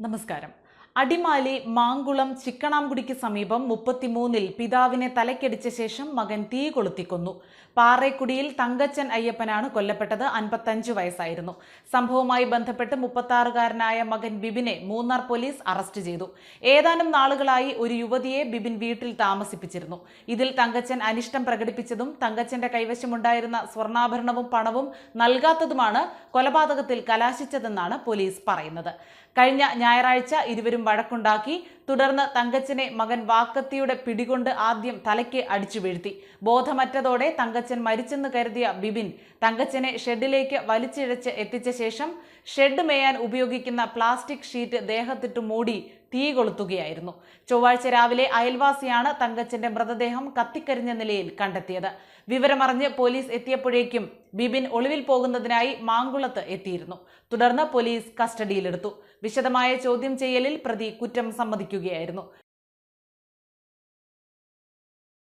നമസ്കാരം. അടിമാലി മാങ്കുളം ചിക്കണാംകുടിക്ക് സമീപം മുപ്പത്തിമൂന്നിൽ പിതാവിനെ തലക്കടിച്ച ശേഷം മകൻ തീ കൊളുത്തിക്കൊന്നു. പാറേക്കുടിയിൽ തങ്കച്ചൻ അയ്യപ്പനാണ് കൊല്ലപ്പെട്ടത്. അൻപത്തഞ്ച് വയസ്സായിരുന്നു. സംഭവവുമായി ബന്ധപ്പെട്ട് മുപ്പത്താറുകാരനായ മകൻ ബിബിനെ മൂന്നാർ പോലീസ് അറസ്റ്റ് ചെയ്തു. ഏതാനും നാളുകളായി ഒരു യുവതിയെ ബിബിൻ വീട്ടിൽ താമസിപ്പിച്ചിരുന്നു. ഇതിൽ തങ്കച്ചൻ അനിഷ്ടം പ്രകടിപ്പിച്ചതും തങ്കച്ചന്റെ കൈവശമുണ്ടായിരുന്ന സ്വർണാഭരണവും പണവും നൽകാത്തതുമാണ് കൊലപാതകത്തിൽ കലാശിച്ചതെന്നാണ് പോലീസ് പറയുന്നത്. കഴിഞ്ഞ ഞായറാഴ്ച ഇരുവരും വഴക്കുണ്ടാക്കി. തുടർന്ന് തങ്കച്ചനെ മകൻ വാക്കത്തിയുടെ പിടികൊണ്ട് ആദ്യം തലയ്ക്ക് അടിച്ചു വീഴ്ത്തി. ബോധമറ്റതോടെ തങ്കച്ചൻ മരിച്ചെന്ന് കരുതിയ ബിബിൻ തങ്കച്ചനെ ഷെഡിലേക്ക് വലിച്ചിഴച്ച് എത്തിച്ച ശേഷം ഷെഡ് മേയാൻ ഉപയോഗിക്കുന്ന പ്ലാസ്റ്റിക് ഷീറ്റ് ദേഹത്തിട്ട് മൂടി തീ കൊളുത്തുകയായിരുന്നു. ചൊവ്വാഴ്ച രാവിലെ അയൽവാസിയാണ് തങ്കച്ചന്റെ മൃതദേഹം കത്തിക്കരിഞ്ഞ നിലയിൽ കണ്ടെത്തിയത്. വിവരമറിഞ്ഞ് പോലീസ് എത്തിയപ്പോഴേക്കും ബിബിൻ ഒളിവിൽ പോകുന്നതിനായി മാങ്കുളത്ത് എത്തിയിരുന്നു. തുടർന്ന് പോലീസ് കസ്റ്റഡിയിലെടുത്തു. വിശദമായ ചോദ്യം ചെയ്യലിൽ പ്രതി കുറ്റം സമ്മതിക്കുകയായിരുന്നു.